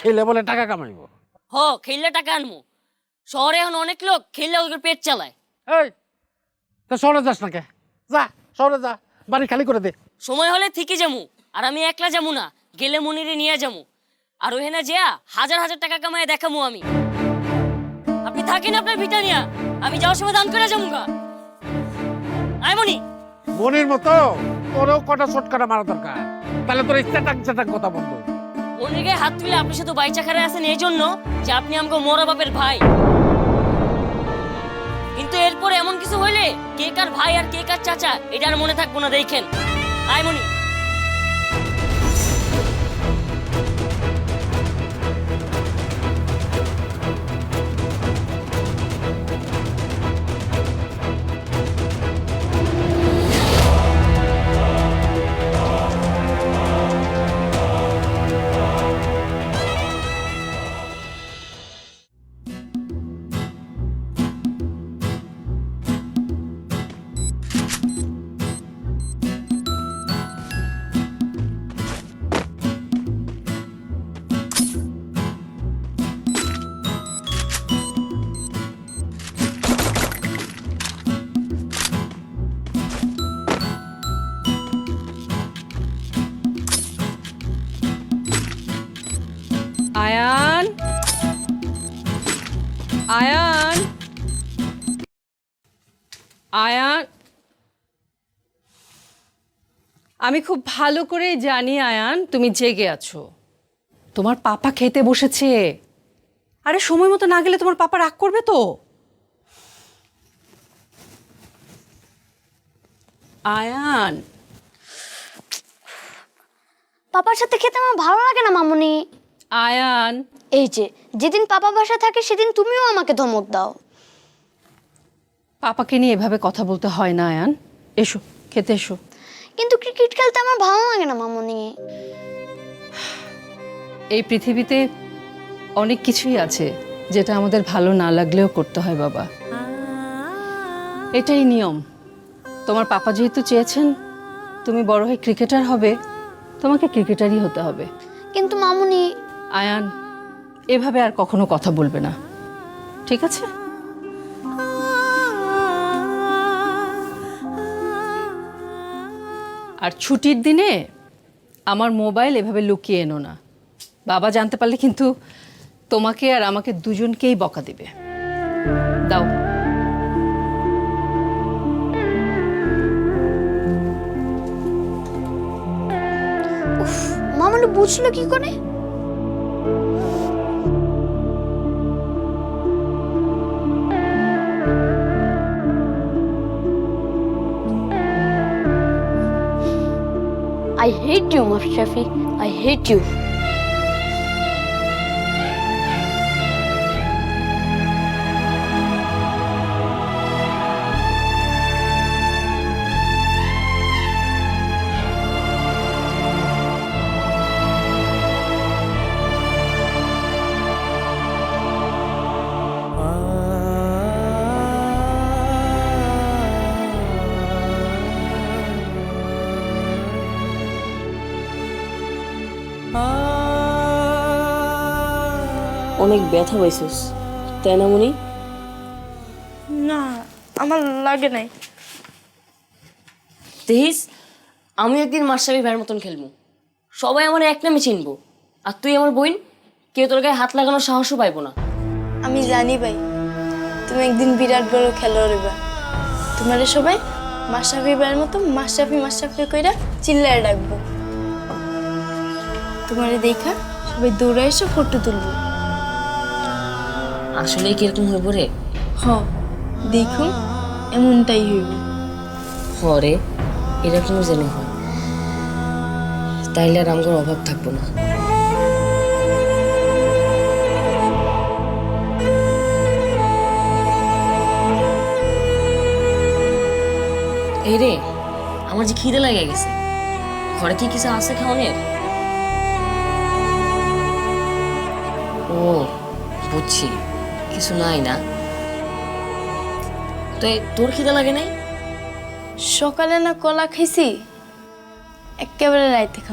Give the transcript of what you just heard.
খেলে বলে টাকা কামাইবো। হ খেললে টাকা আনব শহরে এখন অনেক লোক খেললে ওদের পেট চালায়। এই তা শহরে যাস না কে? যা শহরে যা বাড়ি খালি করে দে। সময় হলে ঠিকই যামু আর আমি একলা যামু না গেলে মনিরে নিয়ে যামু। আর ওখানে যেয়া হাজার হাজার টাকা কামায় দেখামু আমি। আপনি থাকেন আপনার ভিটা নিয়া আমি যাওয়ার সময় দান করে যামু গা। আয় মনি। মনির মতো তোরও কটা শটকাটা মারা দরকার। তাহলে তোর চাটাক চাটাক কথা বন্ধ। গায়ে হাত তুলে আপনি শুধু বাইচা খারে আছেন এই জন্য যে আপনি আমাকে মোরা বাপের ভাই। কিন্তু এরপর এমন কিছু হইলে কে কার ভাই আর কে কার চাচা, এটা আর মনে থাকব না, দেখেন। আয় মনি। আয়ান আয়ান আয়ান আমি খুব ভালো করে জানি, আয়ান, তুমি জেগে আছো। তোমার পাপা খেতে বসেছে। আরে, সময় মতো না গেলে তোমার পাপা রাগ করবে তো? আয়ান। পাপার সাথে খেতে আমার ভালো লাগে না, মামুনি। আয়ান। এই যে যেদিন পাপা বাসায় থাকে সেদিন তুমিও আমাকে ধমক দাও। পাপাকে নিয়ে এভাবে কথা বলতে হয় না আয়ান। এসো খেতে এসো। কিন্তু ক্রিকেট খেলতে আমার ভালো লাগে না মামুনি। এই পৃথিবীতে অনেক কিছুই আছে যেটা আমাদের ভালো না লাগলেও করতে হয় বাবা। এটাই নিয়ম। তোমার পাপা যেহেতু চেয়েছেন তুমি বড় হয়ে ক্রিকেটার হবে তোমাকে ক্রিকেটারই হতে হবে। কিন্তু মামুনি আয়ান, এভাবে আর কখনো কথা বলবে না। ঠিক আছে? আর ছুটির দিনে আমার মোবাইল এভাবে লুকিয়ে এনো না। বাবা জানতে পারলে কিন্তু তোমাকে আর আমাকে দুজনকেই বকা দিবে। দাও। মামুনি বুঝলো কি করে? I hate you, Mafshafi. I hate you. অনেক ব্যথা পাইছিস তাই না মনি না আমার লাগে নাই। দেখিস আমি একদিন মাস্টারি ভাইয়ের মতন খেলব। সবাই আমার এক নামে চিনবো। আর তুই আমার বোন কেউ তোর গায়ে হাত লাগানোর সাহসও পাইবো না। আমি জানি ভাই তুমি একদিন বিরাট বড় খেলোয়াড় হইবা। তোমারে সবাই মাশরাফি ভাইয়ের মতো মাশরাফি মাশরাফি কইরা চিল্লায় ডাকবো। তোমারে দেখা সবাই দৌড়ে এসে ফটো তুলবো। আসলে কীরকম হইব রে? হ দেখুন এমনটাই হইব। হরে এরকম যেন হয়। তাইলে আর আমার অভাব থাকব না। এই রে আমার যে খিদে লাগে গেছে। ঘরে কি কিছু আছে খাওয়ানোর? ও বুঝছি। কিছু নাই না। তো তোর খিদে লাগে নাই? সকালে না কলা খাইছি একেবারে রাইতে